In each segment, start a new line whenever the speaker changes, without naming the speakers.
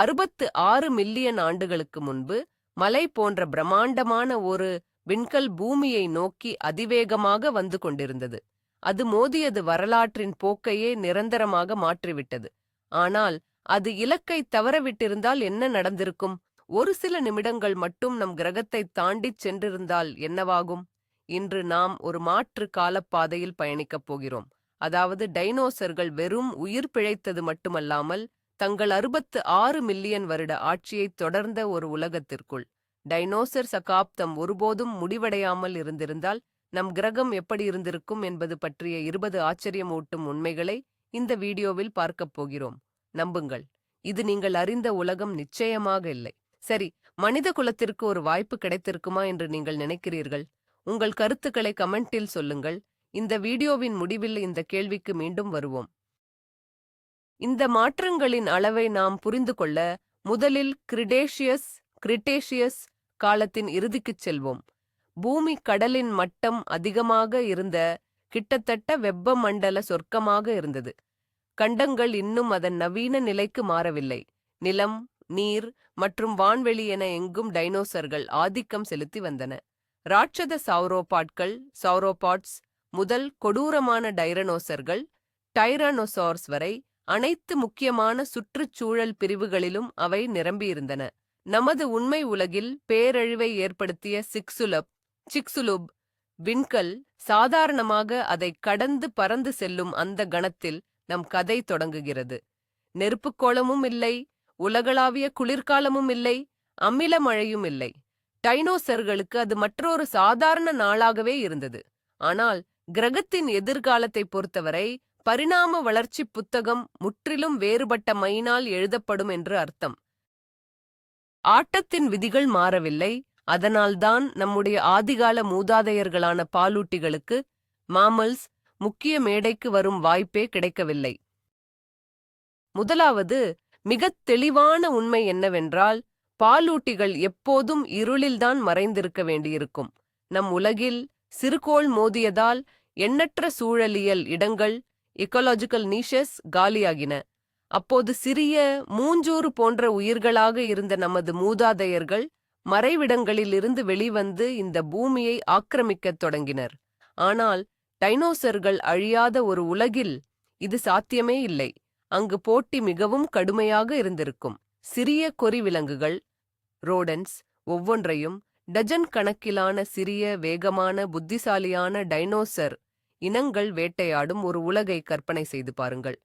அறுபத்து ஆறு மில்லியன் ஆண்டுகளுக்கு முன்பு மலை போன்ற பிரம்மாண்டமான ஒரு விண்கல் பூமியை நோக்கி அதிவேகமாக வந்து கொண்டிருந்தது. அது மோதியது வரலாற்றின் போக்கையே நிரந்தரமாக மாற்றிவிட்டது. ஆனால் அது இலக்கை தவறவிட்டிருந்தால் என்ன நடந்திருக்கும்? ஒரு சில நிமிடங்கள் மட்டும் நம் கிரகத்தை தாண்டிச் சென்றிருந்தால் என்னவாகும்? இன்று நாம் ஒரு மாற்று காலப்பாதையில் பயணிக்கப் போகிறோம். அதாவது டைனோசர்கள் வெறும் உயிர் பிழைத்தது மட்டுமல்லாமல் தங்கள் அறுபத்து ஆறு மில்லியன் வருட ஆட்சியைத் தொடர்ந்த ஒரு உலகத்திற்குள். டைனோசர் சகாப்தம் ஒருபோதும் முடிவடையாமல் இருந்திருந்தால் நம் கிரகம் எப்படி இருந்திருக்கும் என்பது பற்றிய இருபது ஆச்சரியமூட்டும் உண்மைகளை இந்த வீடியோவில் பார்க்கப் போகிறோம். நம்புங்கள். இது நீங்கள் அறிந்த உலகம் நிச்சயமாக இல்லை. சரி மனித குலத்திற்கு ஒரு வாய்ப்பு கிடைத்திருக்குமா என்று நீங்கள் நினைக்கிறீர்கள்? உங்கள் கருத்துக்களை கமெண்டில் சொல்லுங்கள். இந்த வீடியோவின் முடிவில் இந்த கேள்விக்கு மீண்டும் வருவோம். இந்த மாற்றங்களின் அளவை நாம் புரிந்து கொள்ள முதலில் கிரிடேஷியஸ் கிரிட்டேஷியஸ் காலத்தின் இறுதிக்குச் செல்வோம். பூமி கடலின் மட்டம் அதிகமாக இருந்த கிட்டத்தட்ட வெப்பமண்டல சொர்க்கமாக இருந்தது. கண்டங்கள் இன்னும் அதன் நவீன நிலைக்கு மாறவில்லை. நிலம் நீர் மற்றும் வான்வெளி என எங்கும் டைனோசர்கள் ஆதிக்கம் செலுத்தி வந்தன. ராட்சத சௌரோபாட்கள் சௌரோபாட்ஸ் முதல் கொடூரமான டைரனோசர்கள் டைரானோசார்ஸ் வரை அனைத்து முக்கியமான சுற்றுச்சூழல் பிரிவுகளிலும் அவை நிரம்பியிருந்தன. நமது உண்மை உலகில் பேரழிவை ஏற்படுத்திய சிக்சுலப் சிக்சுலுப் விண்கல் சாதாரணமாக அதை கடந்து பறந்து செல்லும் அந்த கணத்தில் நம் கதை தொடங்குகிறது. நெருப்புக்கோளமும் இல்லை உலகளாவிய குளிர்காலமும் இல்லை அமில மழையும் இல்லை. டைனோசர்களுக்கு அது மற்றொரு சாதாரண நாளாகவே இருந்தது. ஆனால் கிரகத்தின் எதிர்காலத்தை பொறுத்தவரை பரிணாம வளர்ச்சி புத்தகம் முற்றிலும் வேறுபட்ட மைனால் எழுதப்படும் என்று அர்த்தம். ஆட்டத்தின் விதிகள் மாறவில்லை. அதனால்தான் நம்முடைய ஆதிகால மூதாதையர்களான பாலூட்டிகளுக்கு மாமல்ஸ் முக்கிய மேடைக்கு வரும் வாய்ப்பே கிடைக்கவில்லை. முதலாவது மிகத் தெளிவான உண்மை என்னவென்றால் பாலூட்டிகள் எப்போதும் இருளில்தான் மறைந்திருக்க வேண்டியிருக்கும். நம் உலகில் சிறுகோள் மோதியதால் எண்ணற்ற சூழலியல் இடங்கள் எக்கோலாஜிக்கல் நீஷஸ் காலியாகின. அப்போது சிறிய மூஞ்சூறு போன்ற உயிர்களாக இருந்த நமது மூதாதையர்கள் மறைவிடங்களிலிருந்து வெளிவந்து இந்த பூமியை ஆக்கிரமிக்கத் தொடங்கினர். ஆனால் டைனோசர்கள் அழியாத ஒரு உலகில் இது சாத்தியமே இல்லை. அங்கு போட்டி மிகவும் கடுமையாக இருந்திருக்கும். சிறிய கொறி விலங்குகள் ரோடன்ஸ் ஒவ்வொன்றையும் டஜன் கணக்கிலான சிறிய வேகமான புத்திசாலியான டைனோசர் இனங்கள் வேட்டையாடும் ஒரு உலகை கற்பனை செய்து பாருங்கள்.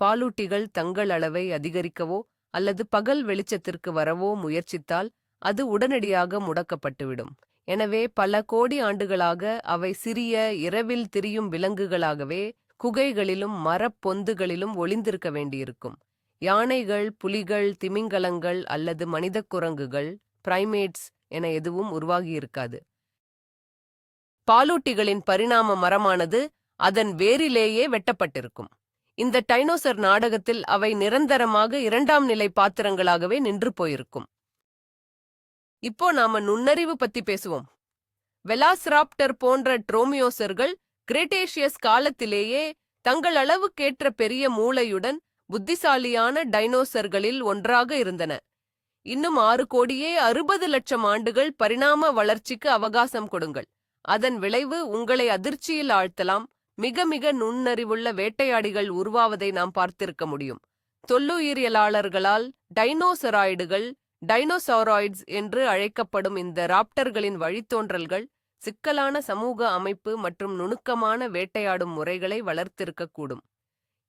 பாலூட்டிகள் தங்கள் அளவை அதிகரிக்கவோ அல்லது பகல் வெளிச்சத்திற்கு வரவோ முயற்சித்தால் அது உடனடியாக முடக்கப்பட்டுவிடும். எனவே பல கோடி ஆண்டுகளாக அவை சிறிய இரவில் திரியும் விலங்குகளாகவே குகைகளிலும் மரப்பொந்துகளிலும் ஒளிந்திருக்க வேண்டியிருக்கும். யானைகள் புலிகள் திமிங்கலங்கள் அல்லது மனிதக் குரங்குகள் பிரைமேட்ஸ் என எதுவும் உருவாகியிருக்காது. பாலூட்டிகளின் பரிணாம மரமானது அதன் வேரிலேயே வெட்டப்பட்டிருக்கும். இந்த டைனோசர் நாடகத்தில் அவை நிரந்தரமாக இரண்டாம் நிலை பாத்திரங்களாகவே நின்று போயிருக்கும். இப்போ நாம நுண்ணறிவு பத்தி பேசுவோம். வெலாஸ்ராப்டர் போன்ற ட்ரோமியோசர்கள் கிரேட்டேஷியஸ் காலத்திலேயே தங்கள் அளவுக்கேற்ற பெரிய மூளையுடன் புத்திசாலியான டைனோசர்களில் ஒன்றாக இருந்தன. இன்னும் ஆறு கோடியே அறுபது லட்சம் ஆண்டுகள் பரிணாம வளர்ச்சிக்கு அவகாசம் கொடுங்கள். அதன் விளைவு உங்களை அதிர்ச்சியில் ஆழ்த்தலாம். மிக மிக நுண்ணறிவுள்ள வேட்டையாடிகள் உருவாவதை நாம் பார்த்திருக்க முடியும். தொல்லுயிரியலாளர்களால் டைனோசராய்டுகள் டைனோசாராய்ட்ஸ் என்று அழைக்கப்படும் இந்த ராப்டர்களின் வழித்தோன்றல்கள் சிக்கலான சமூக அமைப்பு மற்றும் நுணுக்கமான வேட்டையாடும் முறைகளை வளர்த்திருக்கக்கூடும்.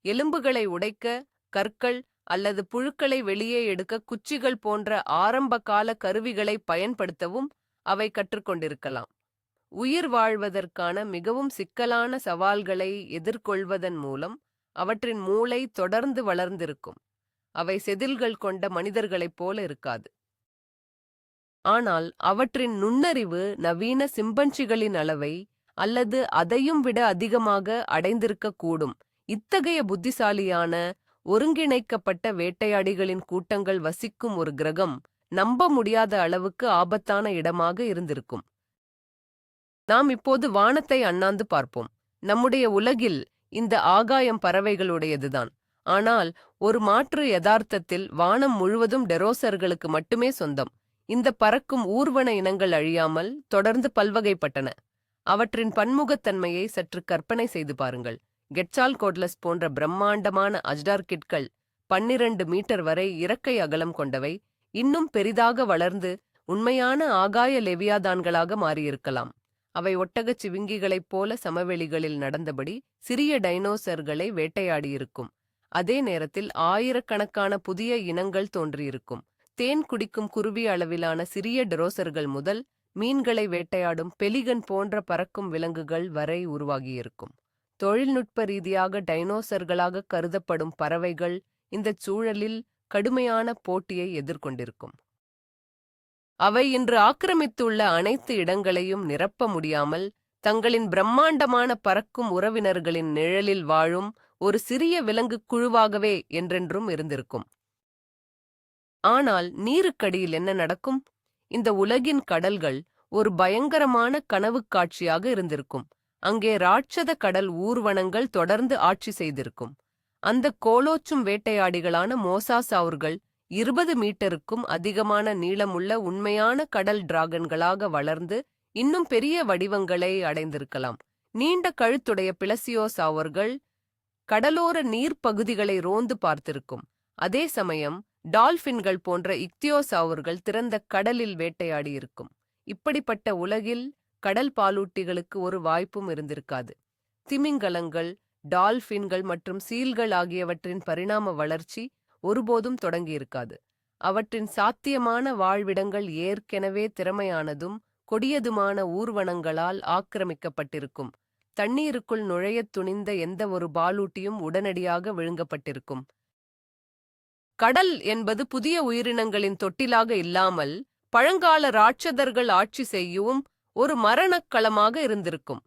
எலும்புகளை உடைக்க கற்கள் அல்லது புழுக்களை வெளியே எடுக்க குச்சிகள் போன்ற ஆரம்பகால கருவிகளை பயன்படுத்தவும் அவை கற்றுக்கொண்டிருக்கலாம். உயிர் வாழ்வதற்கான மிகவும் சிக்கலான சவால்களை எதிர்கொள்வதன் மூலம் அவற்றின் மூளை தொடர்ந்து வளர்ந்திருக்கும். அவை செதில்கள் கொண்ட மனிதர்களைப் போல இருக்காது. ஆனால் அவற்றின் நுண்ணறிவு நவீன சிம்பன்சிகளின் அளவை அல்லது அதையும் விட அதிகமாக அடைந்திருக்கக்கூடும் இத்தகைய புத்திசாலியான ஒருங்கிணைக்கப்பட்ட வேட்டையாடிகளின் கூட்டங்கள் வசிக்கும் ஒரு கிரகம் நம்ப முடியாத அளவுக்கு ஆபத்தான இடமாக இருந்திருக்கும். நாம் இப்போது வானத்தை அண்ணாந்து பார்ப்போம். நம்முடைய உலகில் இந்த ஆகாயம் பறவைகளுடையதுதான். ஆனால் ஒரு மாற்று யதார்த்தத்தில் வானம் முழுவதும் டெரோசர்களுக்கு மட்டுமே சொந்தம். இந்த பறக்கும் ஊர்வன இனங்கள் அழியாமல் தொடர்ந்து பல்வகைப்பட்டன. அவற்றின் பன்முகத்தன்மையை சற்று கற்பனை செய்து பாருங்கள். கெட்சால் கோட்லஸ் போன்ற பிரம்மாண்டமான அஜ்டார்கிட்கள் பன்னிரண்டு மீட்டர் வரை இறக்கை அகலம் கொண்டவை இன்னும் பெரிதாக வளர்ந்து உண்மையான ஆகாய லெவியாதான்களாக மாறியிருக்கலாம். அவை ஒட்டகச் சிவிங்கிகளைப் போல சமவெளிகளில் நடந்தபடி சிறிய டைனோசர்களை வேட்டையாடியிருக்கும். அதே நேரத்தில் ஆயிரக்கணக்கான புதிய இனங்கள் தோன்றியிருக்கும். தேன் குடிக்கும் குருவி அளவிலான சிறிய டெரோசர்கள் முதல் மீன்களை வேட்டையாடும் பெலிகன் போன்ற பறக்கும் விலங்குகள் வரை உருவாகியிருக்கும். தொழில்நுட்ப ரீதியாக டைனோசர்களாக கருதப்படும் பறவைகள் இந்தச் சூழலில் கடுமையான போட்டியை எதிர்கொண்டிருக்கும். அவை இன்று ஆக்கிரமித்துள்ள அனைத்து இடங்களையும் நிரப்ப முடியாமல் தங்களின் பிரம்மாண்டமான பறக்கும் உறவினர்களின் நிழலில் வாழும் ஒரு சிறிய விலங்குக் குழுவாகவே என்றென்றும் இருந்திருக்கும். ஆனால் நீருக்கடியில் என்ன நடக்கும்? இந்த உலகின் கடல்கள் ஒரு பயங்கரமான கனவுக் காட்சியாக இருந்திருக்கும். அங்கே ராட்சத கடல் ஊர்வனங்கள் தொடர்ந்து ஆட்சி செய்திருக்கும். அந்த கோலோச்சும் வேட்டையாடிகளான மோசாசாவுர்கள் இருபது மீட்டருக்கும் அதிகமான நீளமுள்ள உண்மையான கடல் டிராகன்களாக வளர்ந்து இன்னும் பெரிய வடிவங்களை அடைந்திருக்கலாம். நீண்ட கழுத்துடைய பிளசியோசாவர்கள் கடலோர நீர்ப்பகுதிகளை ரோந்து பார்த்திருக்கும். அதே சமயம் டால்பின்கள் போன்ற இக்தியோசாவர்கள் திறந்த கடலில் வேட்டையாடியிருக்கும். இப்படிப்பட்ட உலகில் கடல் பாலூட்டிகளுக்கு ஒரு வாய்ப்பும் இருந்திருக்காது. திமிங்கலங்கள் டால்பின்கள் மற்றும் சீல்கள் ஆகியவற்றின் பரிணாம வளர்ச்சி ஒருபோதும் தொடங்கியிருக்காது. அவற்றின் சாத்தியமான வாழ்விடங்கள் ஏற்கெனவே திறமையானதும் கொடியதுமான ஊர்வனங்களால் ஆக்கிரமிக்கப்பட்டிருக்கும். தண்ணீருக்குள் நுழையத் துணிந்த எந்த ஒரு பாலூட்டியும் உடனடியாக விழுங்கப்பட்டிருக்கும். கடல் என்பது புதிய உயிரினங்களின் தொட்டிலாக இல்லாமல் பழங்கால ராட்சதர்கள் ஆட்சி செய்யவும் ஒரு மரணக் களமாக இருந்திருக்கும்.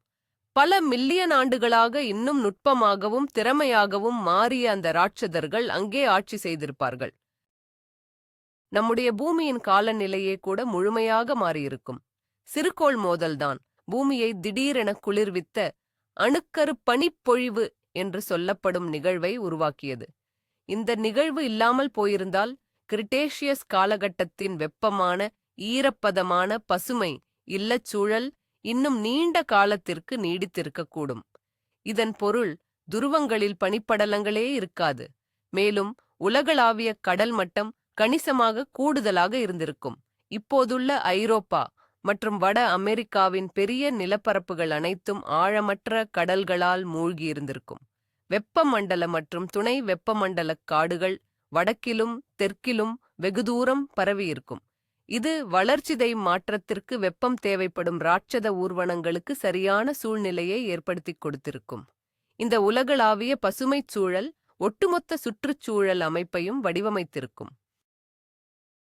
பல மில்லியன் ஆண்டுகளாக இன்னும் நுட்பமாகவும் திறமையாகவும் மாறிய அந்த ராட்சதர்கள் அங்கே ஆட்சி செய்திருப்பார்கள். நம்முடைய பூமியின் காலநிலையே கூட முழுமையாக மாறியிருக்கும். சிறுகோள் மோதல்தான் பூமியை திடீரென குளிர்வித்த அணுக்கரு பனிப்பொழிவு என்று சொல்லப்படும் நிகழ்வை உருவாக்கியது. இந்த நிகழ்வு இல்லாமல் போயிருந்தால் கிரிட்டேஷியஸ் காலகட்டத்தின் வெப்பமான ஈரப்பதமான பசுமை இல்லச்சூழல் இன்னும் நீண்ட காலத்திற்கு நீடித்திருக்கக்கூடும். இதன் பொருள் துருவங்களில் பனிப்படலங்களே இருக்காது. மேலும் உலகளாவிய கடல் மட்டம் கணிசமாக கூடுதலாக இருந்திருக்கும். இப்போதுள்ள ஐரோப்பா மற்றும் வட அமெரிக்காவின் பெரிய நிலப்பரப்புகள் அனைத்தும் ஆழமற்ற கடல்களால் மூழ்கியிருந்திருக்கும். வெப்பமண்டல மற்றும் துணை வெப்பமண்டல காடுகள் வடக்கிலும் தெற்கிலும் வெகுதூரம் பரவியிருக்கும். இது வளர்ச்சிதை மாற்றத்திற்கு வெப்பம் தேவைப்படும் ராட்சத ஊர்வனங்களுக்கு சரியான சூழ்நிலையை ஏற்படுத்திக் கொடுத்திருக்கும். இந்த உலகளாவிய பசுமைச் சூழல் ஒட்டுமொத்த சுற்றுச்சூழல் அமைப்பையும் வடிவமைத்திருக்கும்.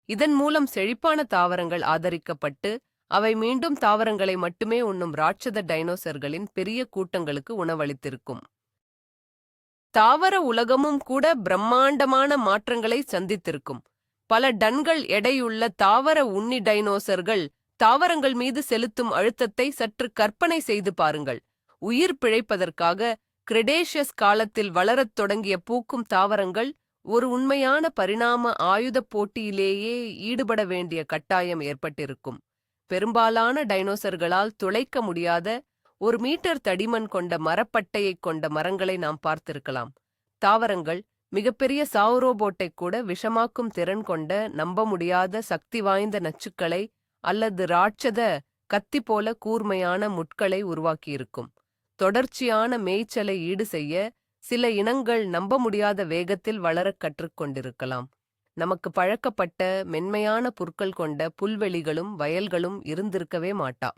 இதன் மூலம் செழிப்பான தாவரங்கள் ஆதரிக்கப்பட்டு அவை மீண்டும் தாவரங்களை மட்டுமே உண்ணும் ராட்சத டைனோசர்களின் பெரிய கூட்டங்களுக்கு உணவளித்திருக்கும். தாவர உலகமும் கூட பிரம்மாண்டமான மாற்றங்களை சந்தித்திருக்கும். பல டன்கள் எடையுள்ள தாவர உண்ணி டைனோசர்கள் தாவரங்கள் மீது செலுத்தும் அழுத்தத்தை சற்று கற்பனை செய்து பாருங்கள். உயிர் பிழைப்பதற்காக கிரெடேஷியஸ் காலத்தில் வளரத் தொடங்கிய பூக்கும் தாவரங்கள் ஒரு உண்மையான பரிணாம ஆயுதப் போட்டியிலேயே ஈடுபட வேண்டிய கட்டாயம் ஏற்பட்டிருக்கும். பெரும்பாலான டைனோசர்களால் துளைக்க முடியாத ஒரு மீட்டர் தடிமன் கொண்ட மரப்பட்டையைக் கொண்ட மரங்களை நாம் பார்த்திருக்கலாம். தாவரங்கள் மிகப்பெரிய சாவுரோபோட்டை கூட விஷமாக்கும் திறன் கொண்ட நம்ப முடியாத சக்தி வாய்ந்த நச்சுக்களை அல்லது ராட்சத கத்தி போல கூர்மையான முட்களை உருவாக்கியிருக்கும். தொடர்ச்சியான மேய்ச்சலை ஈடு செய்ய சில இனங்கள் நம்ப முடியாத வேகத்தில் வளரக் கற்றுக்கொண்டிருக்கலாம் நமக்கு பழக்கப்பட்ட மென்மையான புற்கள் கொண்ட புல்வெளிகளும் வயல்களும் இருந்திருக்கவே மாட்டா.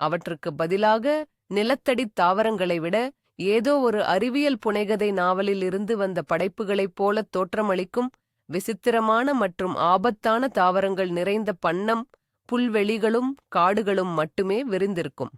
அவற்றுக்கு பதிலாக நிலத்தடித் தாவரங்களை விட ஏதோ ஒரு அறிவியல் புனைகதை நாவலில் இருந்து வந்த படைப்புகளைப் போலத் தோற்றமளிக்கும் விசித்திரமான மற்றும் ஆபத்தான தாவரங்கள் நிறைந்த பண்ணம் புல்வெளிகளும் காடுகளும் மட்டுமே விரிந்திருக்கும்.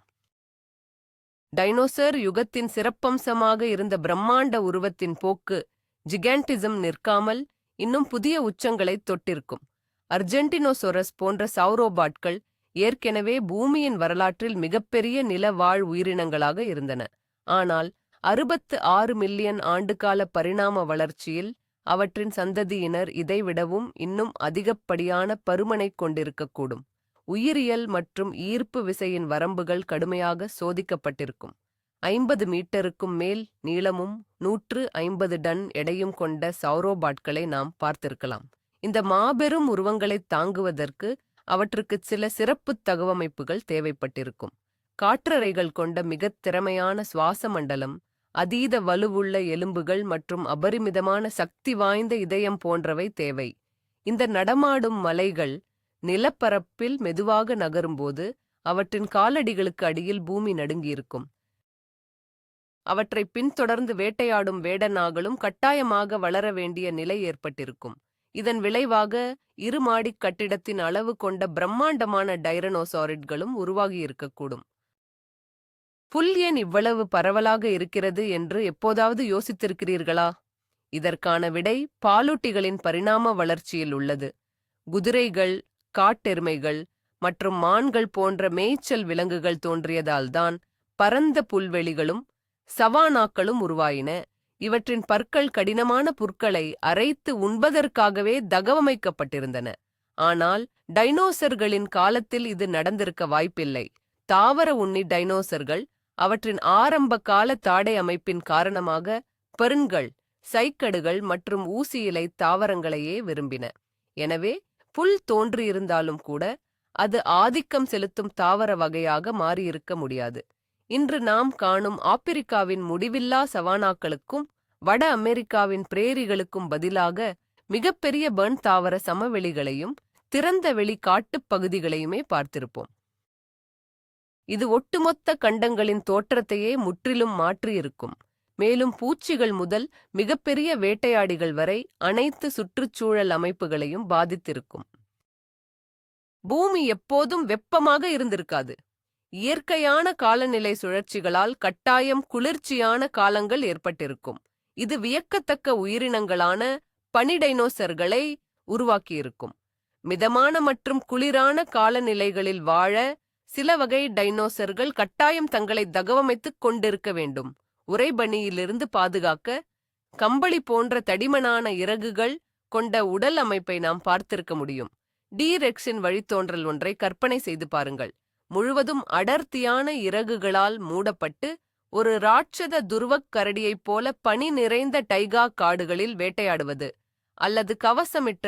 டைனோசர் யுகத்தின் சிறப்பம்சமாக இருந்த பிரம்மாண்ட உருவத்தின் போக்கு ஜிகாண்டிசம் நிற்காமல் இன்னும் புதிய உச்சங்களைத் தொட்டிருக்கும். அர்ஜென்டினோசொரஸ் போன்ற சௌரோபாட்கள் ஏற்கெனவே பூமியின் வரலாற்றில் மிகப்பெரிய நில வாழ் உயிரினங்களாக இருந்தன. ஆனால் அறுபத்து ஆறு மில்லியன் ஆண்டுகால பரிணாம வளர்ச்சியில் அவற்றின் சந்ததியினர் இதைவிடவும் இன்னும் அதிகப்படியான பருமனைக் கொண்டிருக்கக்கூடும். உயிரியல் மற்றும் ஈர்ப்பு விசையின் வரம்புகள் கடுமையாக சோதிக்கப்பட்டிருக்கும். ஐம்பது மீட்டருக்கும் மேல் நீளமும் நூற்று ஐம்பது டன் எடையும் கொண்ட சௌரோபாட்களை நாம் பார்த்திருக்கலாம். இந்த மாபெரும் உருவங்களைத் தாங்குவதற்கு அவற்றுக்கு சில சிறப்புத் தகவமைப்புகள் தேவைப்பட்டிருக்கும். காற்றறைகள் கொண்ட மிகத் திறமையான சுவாச மண்டலம் அதீத வலுவுள்ள எலும்புகள் மற்றும் அபரிமிதமான சக்தி வாய்ந்த இதயம் போன்றவை தேவை. இந்த நடமாடும் மலைகள் நிலப்பரப்பில் மெதுவாக நகரும்போது அவற்றின் காலடிகளுக்கு அடியில் பூமி நடுங்கியிருக்கும். அவற்றை பின்தொடர்ந்து வேட்டையாடும் வேடனாகளும் கட்டாயமாக வளர வேண்டிய நிலை ஏற்பட்டிருக்கும். இதன் விளைவாக இருமாடிக் கட்டிடத்தின் அளவு கொண்ட பிரம்மாண்டமான டைரனோசாரிட்களும் உருவாகியிருக்கக்கூடும். புல் ஏன் இவ்வளவு பரவலாக இருக்கிறது என்று எப்போதாவது யோசித்திருக்கிறீர்களா? இதற்கான விடை பாலூட்டிகளின் பரிணாம வளர்ச்சியில் உள்ளது. குதிரைகள் காட்டெருமைகள் மற்றும் மான்கள் போன்ற மேய்ச்சல் விலங்குகள் தோன்றியதால்தான் பரந்த புல்வெளிகளும் சவானாக்களும் உருவாயின. இவற்றின் பற்கள் கடினமான புற்களை அரைத்து உண்பதற்காகவே தகவமைக்கப்பட்டிருந்தன. ஆனால் டைனோசர்களின் காலத்தில் இது நடந்திருக்க வாய்ப்பில்லை. தாவர உண்ணி டைனோசர்கள் அவற்றின் ஆரம்ப கால தாடை அமைப்பின் காரணமாக பெருண்கள் சைக்கடுகள் மற்றும் ஊசி இலை தாவரங்களையே விரும்பின. எனவே புல் தோன்றியிருந்தாலும் கூட அது ஆதிக்கம் செலுத்தும் தாவர வகையாக மாறியிருக்க முடியாது. இன்று நாம் காணும் ஆப்பிரிக்காவின் முடிவில்லா சவானாக்களுக்கும் வட அமெரிக்காவின் பிரேரிகளுக்கும் பதிலாக மிகப்பெரிய பர்ன் தாவர சமவெளிகளையும் திறந்த வெளி காட்டுப் பகுதிகளையுமே பார்த்திருப்போம். இது ஒட்டுமொத்த கண்டங்களின் தோற்றத்தையே முற்றிலும் மாற்றியிருக்கும். மேலும் பூச்சிகள் முதல் மிகப்பெரிய வேட்டையாடிகள் வரை அனைத்து சுற்றுச்சூழல் அமைப்புகளையும் பாதித்திருக்கும். பூமி எப்போதும் வெப்பமாக இருந்திருக்காது. இயற்கையான காலநிலை சுழற்சிகளால் கட்டாயம் குளிர்ச்சியான காலங்கள் ஏற்பட்டிருக்கும். இது வியக்கத்தக்க உயிரினங்களான பனிடைனோசர்களை உருவாக்கியிருக்கும். மிதமான மற்றும் குளிரான காலநிலைகளில் வாழ சில வகை டைனோசர்கள் கட்டாயம் தங்களை தகவமைத்துக் கொண்டிருக்க வேண்டும். உறைபனியிலிருந்து பாதுகாக்க கம்பளி போன்ற தடிமனான இறகுகள் கொண்ட உடல் அமைப்பை நாம் பார்த்திருக்க முடியும். டீரெக்ஸின் வழித்தோன்றல் ஒன்றை கற்பனை செய்து பாருங்கள். முழுவதும் அடர்த்தியான இறகுகளால் மூடப்பட்டு ஒரு ராட்சத துருவக் கரடியைப் போல பனி நிறைந்த டைகா காடுகளில் வேட்டையாடுவது அல்லது கவசமிட்ட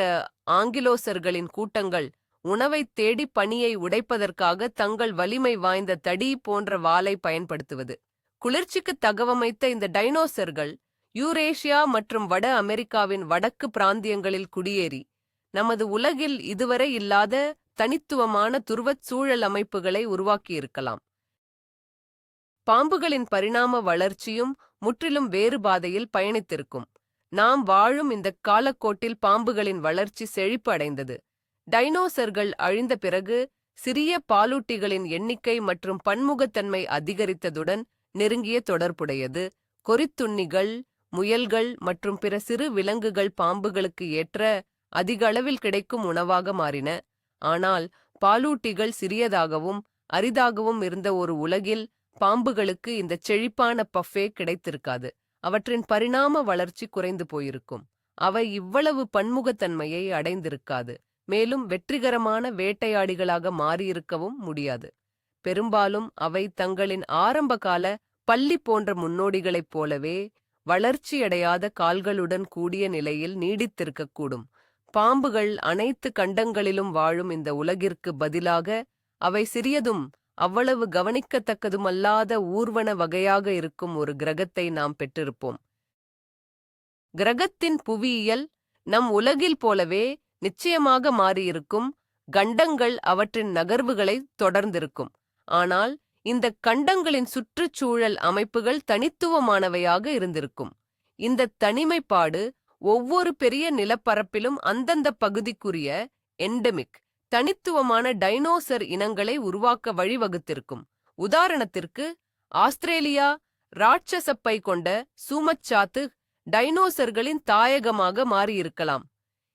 ஆங்கிலோசர்களின் கூட்டங்கள் உணவைத் தேடி பனியை உடைப்பதற்காக தங்கள் வலிமை வாய்ந்த தடி போன்ற வாளை பயன்படுத்துவது. குளிர்ச்சிக்கு தகவமைத்த இந்த டைனோசர்கள் யூரேஷியா மற்றும் வட அமெரிக்காவின் வடக்கு பிராந்தியங்களில் குடியேறி நமது உலகில் இதுவரை இல்லாத தனித்துவமான துருவச் சூழல் அமைப்புகளை உருவாக்கியிருக்கலாம். பாம்புகளின் பரிணாம வளர்ச்சியும் முற்றிலும் வேறு பாதையில் பயணித்திருக்கும். நாம் வாழும் இந்த காலக்கோட்டில் பாம்புகளின் வளர்ச்சி செழிப்பு அடைந்தது. டைனோசர்கள் அழிந்த பிறகு சிறிய பாலூட்டிகளின் எண்ணிக்கை மற்றும் பன்முகத்தன்மை அதிகரித்ததுடன் நெருங்கிய தொடர்புடையது. கொறித்துண்ணிகள் முயல்கள் மற்றும் பிற சிறு விலங்குகள் பாம்புகளுக்கு ஏற்ற அதிக அளவில் கிடைக்கும் உணவாக மாறின. ஆனால் பாலூட்டிகள் சிறியதாகவும் அரிதாகவும் இருந்த ஒரு உலகில் பாம்புகளுக்கு இந்த செழிப்பான பஃபே கிடைத்திருக்காது. அவற்றின் பரிணாம வளர்ச்சி குறைந்து போயிருக்கும். அவை இவ்வளவு பன்முகத்தன்மையை அடைந்திருக்காது. மேலும் வெற்றிகரமான வேட்டையாடிகளாக மாறியிருக்கவும் முடியாது. பெரும்பாலும் அவை தங்களின் ஆரம்பகால பள்ளி போன்ற முன்னோடிகளைப் போலவே வளர்ச்சியடையாத கால்களுடன் கூடிய நிலையில் நீடித்திருக்கக்கூடும். பாம்புகள் அனைத்து கண்டங்களிலும் வாழும் இந்த உலகிற்கு பதிலாக அவை சிறியதும் அவ்வளவு கவனிக்கத்தக்கதுமல்லாத ஊர்வன வகையாக இருக்கும் ஒரு கிரகத்தை நாம் பெற்றிருப்போம். கிரகத்தின் புவியியல் நம் உலகில் போலவே நிச்சயமாக மாறியிருக்கும். கண்டங்கள் அவற்றின் நகர்வுகளை தொடர்ந்திருக்கும். ஆனால் இந்த கண்டங்களின் சுற்றுச்சூழல் அமைப்புகள் தனித்துவமானவையாக இருந்திருக்கும். இந்த தனிமைப்பாடு ஒவ்வொரு பெரிய நிலப்பரப்பிலும் அந்தந்த பகுதிக்குரிய எண்டமிக் தனித்துவமான டைனோசர் இனங்களை உருவாக்க வழிவகுத்திருக்கும். உதாரணத்திற்கு ஆஸ்திரேலியா ராட்சசப்பை கொண்ட சூமச்சாத்து டைனோசர்களின் தாயகமாக மாறியிருக்கலாம்.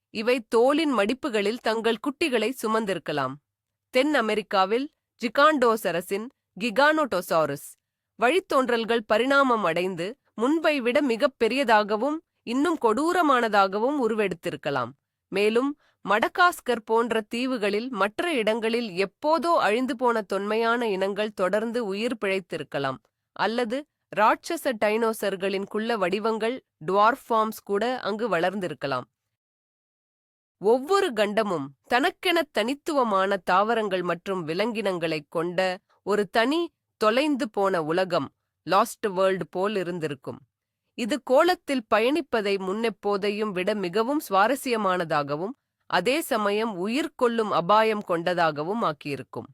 இவை தோலின் மடிப்புகளில் தங்கள் குட்டிகளை சுமந்திருக்கலாம். தென் அமெரிக்காவில் ஜிகாண்டோசரஸின் கிகானோட்டோசாரஸ் வழித்தோன்றல்கள் பரிணாமம் அடைந்து முன்பை விட மிகப் பெரியதாகவும் இன்னும் கொடூரமானதாகவும் உருவெடுத்திருக்கலாம். மேலும் மடகாஸ்கர் போன்ற தீவுகளில் மற்ற இடங்களில் எப்போதோ அழிந்து போன தொன்மையான இனங்கள் தொடர்ந்து உயிர் பிழைத்திருக்கலாம். அல்லது ராட்சச டைனோசர்களின் குள்ள வடிவங்கள் டுவார்ஃப் ஃபார்ம்ஸ் கூட அங்கு வளர்ந்திருக்கலாம். ஒவ்வொரு கண்டமும் தனக்கென தனித்துவமான தாவரங்கள் மற்றும் விலங்கினங்களைக் கொண்ட ஒரு தனி தொலைந்து போன உலகம் லாஸ்ட் வேர்ல்டு போல் இருந்திருக்கும் இது கோலத்தில் பயணிப்பதை முன்னெப்போதையும் விட மிகவும் சுவாரஸ்யமானதாகவும் அதே சமயம் உயிர் கொள்ளும் அபாயம் கொண்டதாகவும் ஆக்கியிருக்கும்.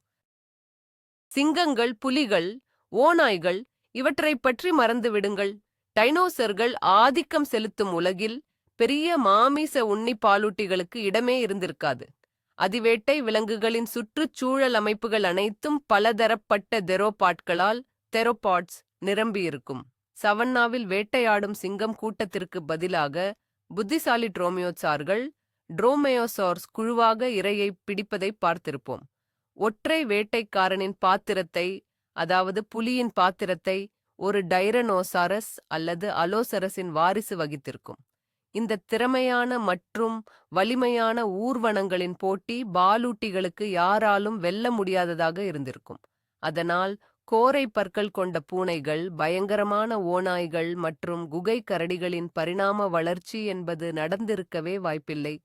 சிங்கங்கள் புலிகள் ஓநாய்கள் இவற்றைப் பற்றி மறந்துவிடுங்கள். டைனோசர்கள் ஆதிக்கம் செலுத்தும் உலகில் பெரிய மாமிச உண்ணி பாலூட்டிகளுக்கு இடமே இருந்திருக்காது. அதிவேட்டை விலங்குகளின் சுற்றுச்சூழல் அமைப்புகள் அனைத்தும் பலதரப்பட்ட தெரோபாட்களால் தெரோபாட்ஸ் நிரம்பியிருக்கும். சவன்னாவில் வேட்டையாடும் சிங்கம் கூட்டத்திற்கு பதிலாக புத்திசாலி ட்ரோமியோசார்கள் ட்ரோமயோசார்ஸ் குழுவாக இரையை பிடிப்பதை பார்த்திருப்போம். ஒற்றை வேட்டைக்காரனின் பாத்திரத்தை அதாவது புலியின் பாத்திரத்தை ஒரு டைரனோசாரஸ் அல்லது அலோசரஸின் வாரிசு வகித்திருக்கும். இந்த திறமையான மற்றும் வலிமையான ஊர்வனங்களின் போட்டி பாலூட்டிகளுக்கு யாராலும் வெல்ல முடியாததாக இருந்திருக்கும். அதனால் கோரை பற்கள் கொண்ட பூனைகள் பயங்கரமான ஓநாய்கள் மற்றும் குகை கரடிகளின் பரிணாம வளர்ச்சி என்பது நடந்திருக்கவே வாய்ப்பில்லை.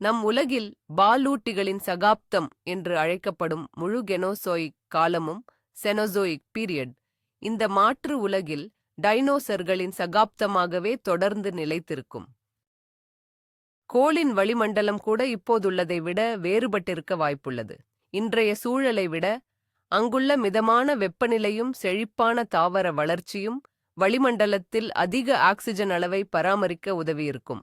நம் உலகில் பாலூட்டிகளின் சகாப்தம் என்று அழைக்கப்படும் முழு கெனோசோயிக் காலமும் செனோசோயிக் பீரியட். இந்த மாற்று உலகில் டைனோசர்களின் சகாப்தமாகவே தொடர்ந்து நிலைத்திருக்கும். கோளின் வளிமண்டலம் கூட இப்போதுள்ளதை விட வேறுபட்டிருக்க வாய்ப்புள்ளது. இன்றைய சூழலை விட அங்குள்ள மிதமான வெப்பநிலையும் செழிப்பான தாவர வளர்ச்சியும் வளிமண்டலத்தில் அதிக ஆக்சிஜன் அளவை பராமரிக்க உதவியிருக்கும்.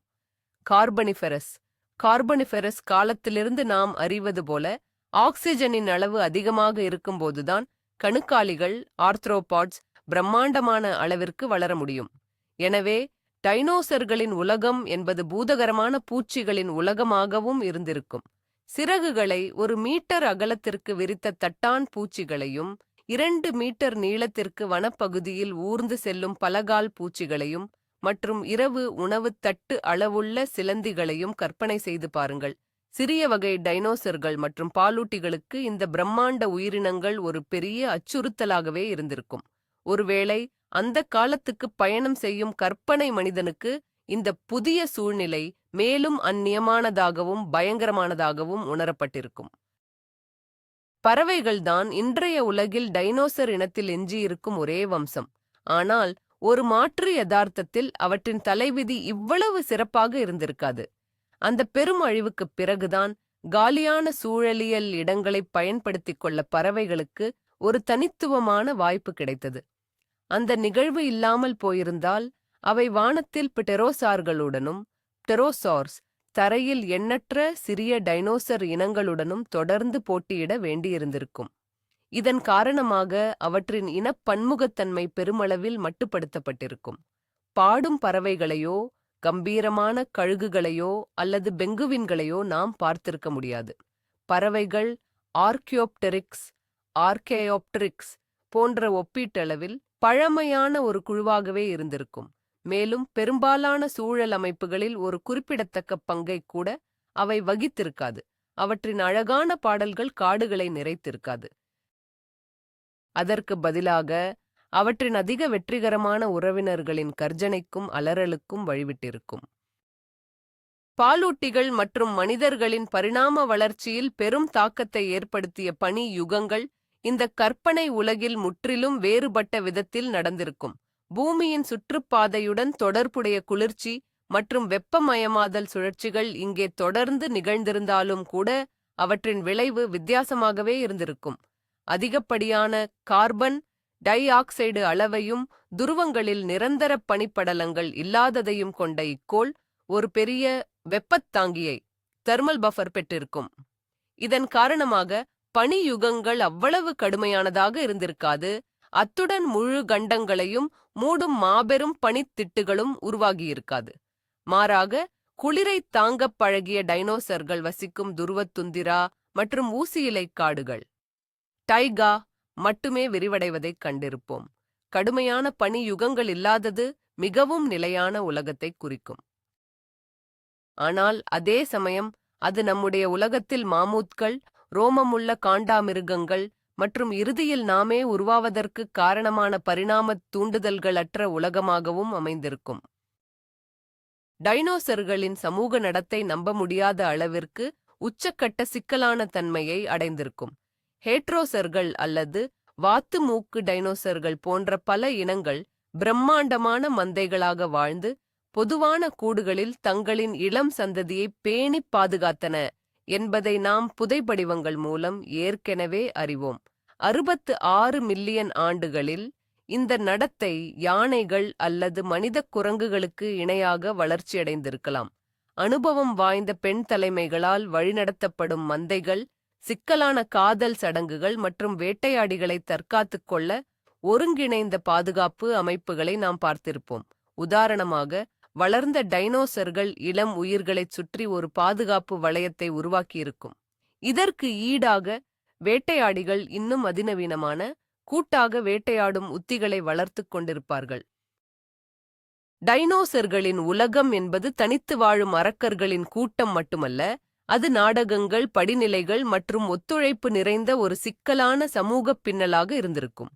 கார்பனிஃபெரஸ். கார்பனிஃபெரஸ் காலத்திலிருந்து நாம் அறிவது போல ஆக்சிஜனின் அளவு அதிகமாக இருக்கும்போதுதான் கணுக்காலிகள் ஆர்த்ரோபாட்ஸ் பிரம்மாண்டமான அளவிற்கு வளர முடியும். எனவே டைனோசர்களின் உலகம் என்பது பூதகரமான பூச்சிகளின் உலகமாகவும் இருந்திருக்கும். சிறகுகளை ஒரு மீட்டர் அகலத்திற்கு விரித்த தட்டான் பூச்சிகளையும் இரண்டு மீட்டர் நீளத்திற்கு வனப்பகுதியில் ஊர்ந்து செல்லும் பலகால் பூச்சிகளையும் மற்றும் இரவு உணவுத் தட்டு அளவுள்ள சிலந்திகளையும் கற்பனை செய்து பாருங்கள். சிறிய வகை டைனோசர்கள் மற்றும் பாலூட்டிகளுக்கு இந்த பிரம்மாண்ட உயிரினங்கள் ஒரு பெரிய அச்சுறுத்தலாகவே இருந்திருக்கும். ஒருவேளை அந்த காலத்துக்கு பயணம் செய்யும் கற்பனை மனிதனுக்கு இந்த புதிய சூழ்நிலை மேலும் அந்நியமானதாகவும் பயங்கரமானதாகவும் உணரப்பட்டிருக்கும். பறவைகள்தான் இன்றைய உலகில் டைனோசர் இனத்தில் எஞ்சியிருக்கும் ஒரே வம்சம். ஆனால் ஒரு மாற்று யதார்த்தத்தில் அவற்றின் தலைவிதி இவ்வளவு சிறப்பாக இருந்திருக்காது. அந்த பெரும் அழிவுக்குப் பிறகுதான் காலியான சூழலியல் இடங்களைப் பயன்படுத்திக் கொள்ள பறவைகளுக்கு ஒரு தனித்துவமான வாய்ப்பு கிடைத்தது. அந்த நிகழ்வு இல்லாமல் போயிருந்தால் அவை வானத்தில் பிட்டெரோசார்களுடனும் டெரோசார்ஸ் தரையில் எண்ணற்ற சிறிய டைனோசர் இனங்களுடனும் தொடர்ந்து போட்டியிட வேண்டியிருந்திருக்கும். இதன் காரணமாக அவற்றின் இனப் பன்முகத்தன்மை பெருமளவில் மட்டுப்படுத்தப்பட்டிருக்கும். பாடும் பறவைகளையோ கம்பீரமான கழுகுகளையோ அல்லது பெங்குவின்களையோ நாம் பார்த்திருக்க முடியாது. பறவைகள் ஆர்கியோப்டெரிக்ஸ் ஆர்கேயோப்டெரிக்ஸ் போன்ற ஒப்பீட்டளவில் பழமையான ஒரு குழுவாகவே இருந்திருக்கும். மேலும் பெரும்பாலான சூழல் அமைப்புகளில் ஒரு குறிப்பிடத்தக்க பங்கை கூட அவை வகித்திருக்காது. அவற்றின் அழகான பாடல்கள் காடுகளை நிறைத்திருக்காது. அதற்கு பதிலாக அவற்றின் அதிக வெற்றிகரமான உறவினர்களின் கர்ஜனைக்கும் அலறலுக்கும் வழிவிட்டிருக்கும். பாலூட்டிகள் மற்றும் மனிதர்களின் பரிணாம வளர்ச்சியில் பெரும் தாக்கத்தை ஏற்படுத்திய பனி யுகங்கள் இந்த கற்பனை உலகில் முற்றிலும் வேறுபட்ட விதத்தில் நடந்திருக்கும். பூமியின் சுற்றுப்பாதையுடன் தொடர்புடைய குளிர்ச்சி மற்றும் வெப்பமயமாதல் சுழற்சிகள் இங்கே தொடர்ந்து நிகழ்ந்திருந்தாலும் கூட அவற்றின் விளைவு வித்தியாசமாகவே இருந்திருக்கும். அதிகப்படியான கார்பன் டை ஆக்சைடு அளவையும் துருவங்களில் நிரந்தர பனிப்படலங்கள் இல்லாததையும் கொண்ட இக்கோள் ஒரு பெரிய வெப்பத்தாங்கியை தெர்மல் பஃபர் பெற்றிருக்கும். இதன் காரணமாக பனி யுகங்கள் அவ்வளவு கடுமையானதாக இருந்திருக்காது. அத்துடன் முழு கண்டங்களையும் மூடும் மாபெரும் பனித்திட்டுகளும் உருவாகியிருக்காது. மாறாக குளிரை தாங்கப் பழகிய டைனோசர்கள் வசிக்கும் துருவத்துந்திரா மற்றும் ஊசியிலைக் காடுகள் டைகா மட்டுமே விரிவடைவதைக் கண்டிருப்போம். கடுமையான பனி யுகங்கள் இல்லாதது மிகவும் நிலையான உலகத்தை குறிக்கும். ஆனால் அதே சமயம் அது நம்முடைய உலகத்தில் மாமூத்கள் ரோமமுள்ள காண்டாமிருகங்கள் மற்றும் இறுதியில் நாமே உருவாவதற்குக் காரணமான பரிணாமத் தூண்டுதல்களற்ற உலகமாகவும் அமைந்திருக்கும். டைனோசர்களின் சமூக நடத்தை நம்ப முடியாத அளவிற்கு உச்சக்கட்ட சிக்கலான தன்மையை அடைந்திருக்கும். ஹேட்ரோசர்கள் அல்லது வாத்து மூக்கு டைனோசர்கள் போன்ற பல இனங்கள் பிரம்மாண்டமான மந்தைகளாக வாழ்ந்து பொதுவான கூடுகளில் தங்களின் இளம் சந்ததியை பேணிப் பாதுகாத்தன. என்பதை நாம் புதைபடிவங்கள் மூலம் ஏற்கெனவே அறிவோம். அறுபத்து ஆறு மில்லியன் ஆண்டுகளில் இந்த நடத்தை யானைகள் அல்லது மனிதக் குரங்குகளுக்கு இணையாக வளர்ச்சியடைந்திருக்கலாம். அனுபவம் வாய்ந்த பெண் தலைமைகளால் வழிநடத்தப்படும் மந்தைகள் சிக்கலான காதல் சடங்குகள் மற்றும் வேட்டையாடிகளை தற்காத்துக் கொள்ள ஒருங்கிணைந்த பாதுகாப்பு அமைப்புகளை நாம் பார்த்திருப்போம். உதாரணமாக வளர்ந்த டைனோசர்கள் இளம் உயிர்களைச் சுற்றி ஒரு பாதுகாப்பு வளையத்தை உருவாக்கியிருக்கும். இதற்கு ஈடாக வேட்டையாடிகள் இன்னும் அதிநவீனமான கூட்டாக வேட்டையாடும் உத்திகளை வளர்த்துக் கொண்டிருப்பார்கள். டைனோசர்களின் உலகம் என்பது தனித்து வாழும் அரக்கர்களின் கூட்டம் மட்டுமல்ல அது நாடகங்கள் படிநிலைகள் மற்றும் ஒத்துழைப்பு நிறைந்த ஒரு சிக்கலான சமூகப் பின்னலாக இருந்திருக்கும்.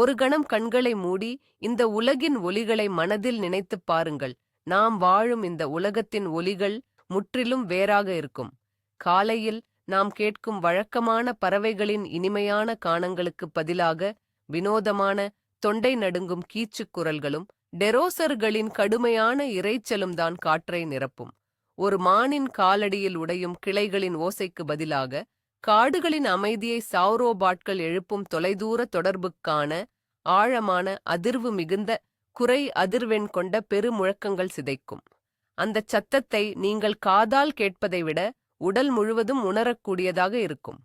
ஒரு கணம் கண்களை மூடி இந்த உலகின் ஒலிகளை மனதில் நினைத்துப் பாருங்கள். நாம் வாழும் இந்த உலகத்தின் ஒலிகள் முற்றிலும் வேறாக இருக்கும். காலையில் நாம் கேட்கும் வழக்கமான பறவைகளின் இனிமையான கானங்களுக்குப் பதிலாக வினோதமான தொண்டை நடுங்கும் கீச்சுக் குரல்களும் டெரோசர்களின் கடுமையான இரைச்சலும் தான் காற்றை நிரப்பும். ஒரு மானின் காலடியில் உடையும் கிளைகளின் ஓசைக்கு பதிலாக காடுகளின் அமைதியை சாவ்ரோபாட்கள் எழுப்பும் தொலைதூர தொடர்புக்கான ஆழமான அதிர்வு மிகுந்த குறை அதிர்வெண் கொண்ட பெருமுழக்கங்கள் சிதைக்கும். அந்தச் சத்தத்தை நீங்கள் காதால் கேட்பதை விட உடல் முழுவதும் உணரக்கூடியதாக இருக்கும்.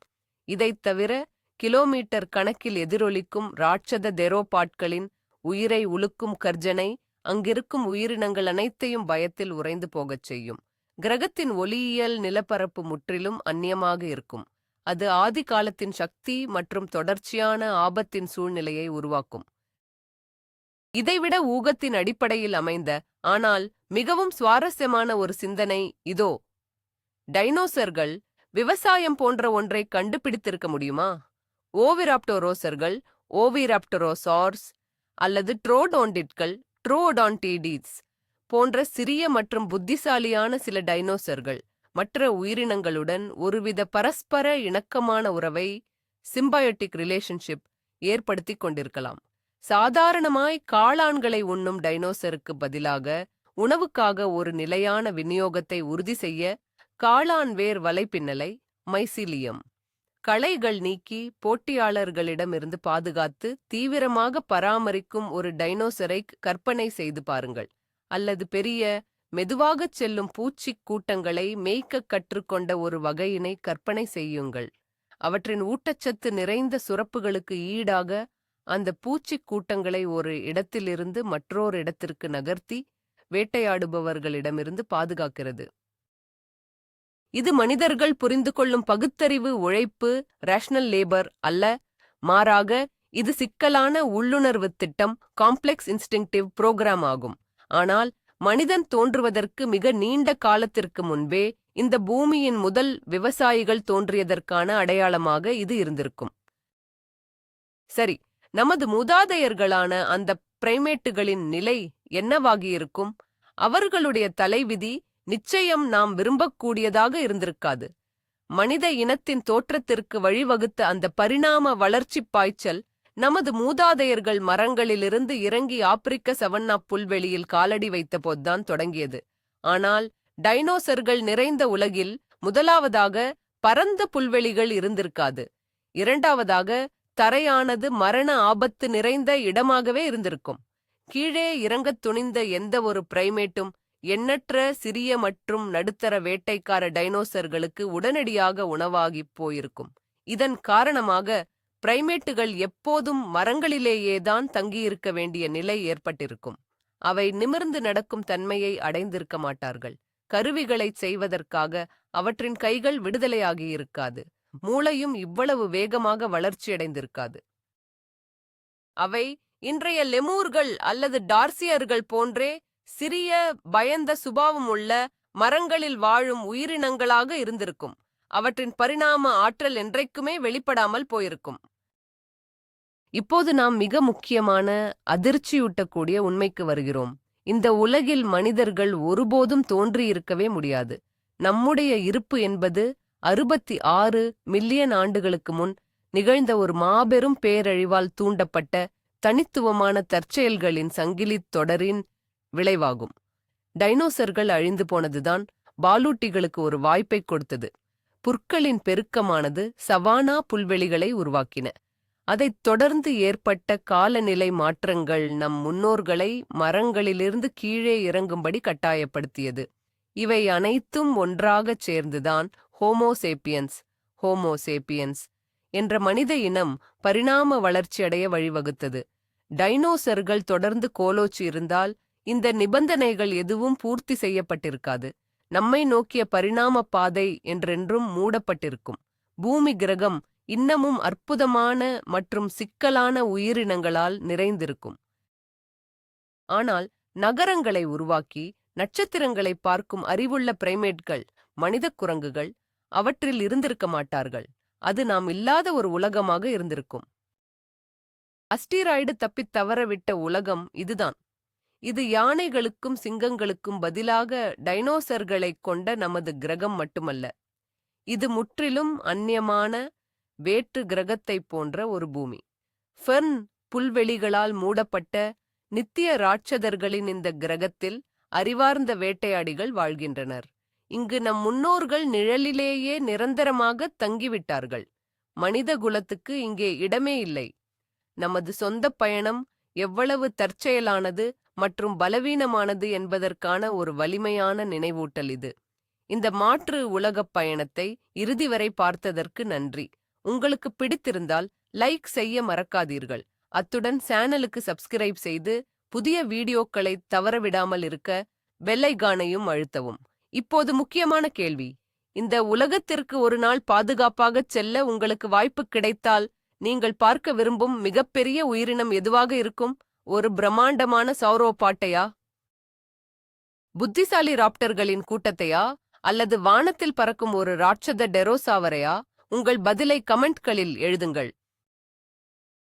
இதைத் தவிர கிலோமீட்டர் கணக்கில் எதிரொலிக்கும் ராட்சத தெரோபாட்களின் உயிரை உலுக்கும் கர்ஜனை அங்கிருக்கும் உயிரினங்கள் அனைத்தையும் பயத்தில் உறைந்து போகச் செய்யும். கிரகத்தின் ஒலியியல் நிலப்பரப்பு முற்றிலும் அந்நியமாக இருக்கும். அது ஆதி காலத்தின் சக்தி மற்றும் தொடர்ச்சியான ஆபத்தின் சூழ்நிலையை உருவாக்கும். இதைவிட ஊகத்தின் அடிப்படையில் அமைந்த ஆனால் மிகவும் சுவாரஸ்யமான ஒரு சிந்தனை இதோ. டைனோசர்கள் விவசாயம் போன்ற ஒன்றை கண்டுபிடித்திருக்க முடியுமா? ஓவிராப்டோரோசர்கள் ஓவிராப்டரோசார்ஸ் அல்லது ட்ரோடோண்டிட்கள் ட்ரோடான்டீடீஸ் போன்ற சிறிய மற்றும் புத்திசாலியான சில டைனோசர்கள் மற்ற உயிரினங்களுடன் ஒருவித பரஸ்பர இணக்கமான உறவை சிம்பயோட்டிக் ரிலேஷன்ஷிப் ஏற்படுத்திக் கொண்டிருக்கலாம். சாதாரணமாய் காளான்களை உண்ணும் டைனோசருக்கு பதிலாக உணவுக்காக ஒரு நிலையான விநியோகத்தை உறுதி செய்ய காளான் வேர் வலைப்பின்னலை மைசிலியம் களைகள் நீக்கி போட்டியாளர்களிடமிருந்து பாதுகாத்து தீவிரமாக பராமரிக்கும் ஒரு டைனோசரை கற்பனை செய்து பாருங்கள். அல்லது பெரிய மெதுவாகச் செல்லும் பூச்சிக் கூட்டங்களை மேய்க்கக் கற்றுக்கொண்ட ஒரு வகையினை கற்பனை செய்யுங்கள். அவற்றின் ஊட்டச்சத்து நிறைந்த சுரப்புகளுக்கு ஈடாக அந்த பூச்சிக் கூட்டங்களை ஒரு இடத்திலிருந்து மற்றொரு இடத்திற்கு நகர்த்தி வேட்டையாடுபவர்களிடமிருந்து பாதுகாக்கிறது. இது மனிதர்கள் புரிந்து கொள்ளும் பகுத்தறிவு உழைப்பு ரேஷனல் லேபர் அல்ல. மாறாக இது சிக்கலான உள்ளுணர்வு திட்டம் காம்ப்ளெக்ஸ் இன்ஸ்டிங்டிவ் புரோகிராம் ஆகும். ஆனால் மனிதன் தோன்றுவதற்கு மிக நீண்ட காலத்திற்கு முன்பே இந்த பூமியின் முதல் விவசாயிகள் தோன்றியதற்கான அடையாளமாக இது இருந்திருக்கும். சரி நமது மூதாதையர்களான அந்த பிரைமேட்டுகளின் நிலை என்னவாகியிருக்கும்? அவர்களுடைய தலைவிதி நிச்சயம் நாம் விரும்பக்கூடியதாக இருந்திருக்காது. மனித இனத்தின் தோற்றத்திற்கு வழிவகுத்த அந்த பரிணாம வளர்ச்சிப் பாய்ச்சல் நமது மூதாதையர்கள் மரங்களிலிருந்து இறங்கி ஆப்பிரிக்க சவன்னா புல்வெளியில் காலடி வைத்தபோதுதான் தொடங்கியது. ஆனால் டைனோசர்கள் நிறைந்த உலகில் முதலாவதாக பரந்த புல்வெளிகள் இருந்திருக்காது. இரண்டாவதாக தரையானது மரண ஆபத்து நிறைந்த இடமாகவே இருந்திருக்கும். கீழே இறங்கத் துணிந்த எந்த ஒரு பிரைமேட்டும் எண்ணற்ற சிறிய மற்றும் நடுத்தர வேட்டைக்கார டைனோசர்களுக்கு உடனடியாக உணவாகிப் போயிருக்கும். இதன் காரணமாக பிரைமேட்டுகள் எப்போதும் மரங்களிலேயேதான் தங்கியிருக்க வேண்டிய நிலை ஏற்பட்டிருக்கும். அவை நிமிர்ந்து நடக்கும் தன்மையை அடைந்திருக்க மாட்டார்கள். கருவிகளைச் செய்வதற்காக அவற்றின் கைகள் விடுதலையாகியிருக்காது மூளையும் இவ்வளவு வேகமாக வளர்ச்சியடைந்திருக்காது அவை இன்றைய லெமூர்கள் அல்லது டார்சியர்கள் போன்றே சிறிய பயந்த சுபாவம் உள்ள மரங்களில் வாழும் உயிரினங்களாக இருந்திருக்கும். அவற்றின் பரிணாம ஆற்றல் என்றைக்குமே வெளிப்படாமல் போயிருக்கும். இப்போது நாம் மிக முக்கியமான அதிர்ச்சியூட்டக்கூடிய உண்மைக்கு வருகிறோம். இந்த உலகில் மனிதர்கள் ஒருபோதும் தோன்றியிருக்கவே முடியாது. நம்முடைய இருப்பு என்பது அறுபத்தி ஆறு மில்லியன் ஆண்டுகளுக்கு முன் நிகழ்ந்த ஒரு மாபெரும் பேரழிவால் தூண்டப்பட்ட தனித்துவமான தற்செயல்களின் சங்கிலித் தொடரின் விளைவாகும். டைனோசர்கள் அழிந்து போனதுதான் பாலூட்டிகளுக்கு ஒரு வாய்ப்பை கொடுத்தது. புற்களின் பெருக்கமானது சவானா புல்வெளிகளை உருவாக்கின. அதைத் தொடர்ந்து ஏற்பட்ட காலநிலை மாற்றங்கள் நம் முன்னோர்களை மரங்களிலிருந்து கீழே இறங்கும்படி கட்டாயப்படுத்தியது. இவை அனைத்தும் ஒன்றாகச் சேர்ந்துதான் ஹோமோசேப்பியன்ஸ் ஹோமோசேப்பியன்ஸ் என்ற மனித இனம் பரிணாம வளர்ச்சியடைய வழிவகுத்தது. டைனோசர்கள் தொடர்ந்து கோலோச்சி இருந்தால் இந்த நிபந்தனைகள் எதுவும் பூர்த்தி செய்யப்பட்டிருக்காது. நம்மை நோக்கிய பரிணாம பாதை என்றென்றும் மூடப்பட்டிருக்கும். பூமி கிரகம் இன்னமும் அற்புதமான மற்றும் சிக்கலான உயிரினங்களால் நிறைந்திருக்கும். ஆனால் நகரங்களை உருவாக்கி நட்சத்திரங்களை பார்க்கும் அறிவுள்ள பிரைமேட்கள் மனிதக் குரங்குகள் அவற்றில் இருந்திருக்க மாட்டார்கள். அது நாம் இல்லாத ஒரு உலகமாக இருந்திருக்கும். அஸ்டீராய்டு தப்பித் தவறவிட்ட உலகம் இதுதான். இது யானைகளுக்கும் சிங்கங்களுக்கும் பதிலாக டைனோசர்களைக் கொண்ட நமது கிரகம் மட்டுமல்ல. இது முற்றிலும் அந்நியமான வேற்று கிரகத்தைப் போன்ற ஒரு பூமி. ஃபெர்ன் புல்வெளிகளால் மூடப்பட்ட நித்திய ராட்சதர்களின் இந்த கிரகத்தில் அறிவார்ந்த வேட்டையாடிகள் வாழ்கின்றனர். இங்கு நம் முன்னோர்கள் நிழலிலேயே நிரந்தரமாக தங்கிவிட்டார்கள். மனித குலத்துக்கு இங்கே இடமே இல்லை. நமது சொந்த பயணம் எவ்வளவு தற்செயலானது மற்றும் பலவீனமானது என்பதற்கான ஒரு வலிமையான நினைவூட்டல் இது. இந்த மாற்று உலகப் பயணத்தை இறுதி வரை பார்த்ததற்கு நன்றி. உங்களுக்கு பிடித்திருந்தால் லைக் செய்ய மறக்காதீர்கள். அத்துடன் சேனலுக்கு சப்ஸ்கிரைப் செய்து புதிய வீடியோக்களை தவறவிடாமல் இருக்க பெல்லைகானையும் அழுத்தவும். இப்போது முக்கியமான கேள்வி. இந்த உலகத்திற்கு ஒரு நாள் பாதுகாப்பாகச் செல்ல உங்களுக்கு வாய்ப்பு கிடைத்தால் நீங்கள் பார்க்க விரும்பும் மிகப்பெரிய உயிரினம் எதுவாக இருக்கும்? ஒரு பிரம்மாண்டமான சௌரோபாட்டையா? புத்திசாலி ராப்டர்களின் கூட்டத்தையா? அல்லது வானத்தில் பறக்கும் ஒரு ராட்சத டெரோசாவரையா? உங்கள் பதிலை கமெண்ட்களில் எழுதுங்கள்.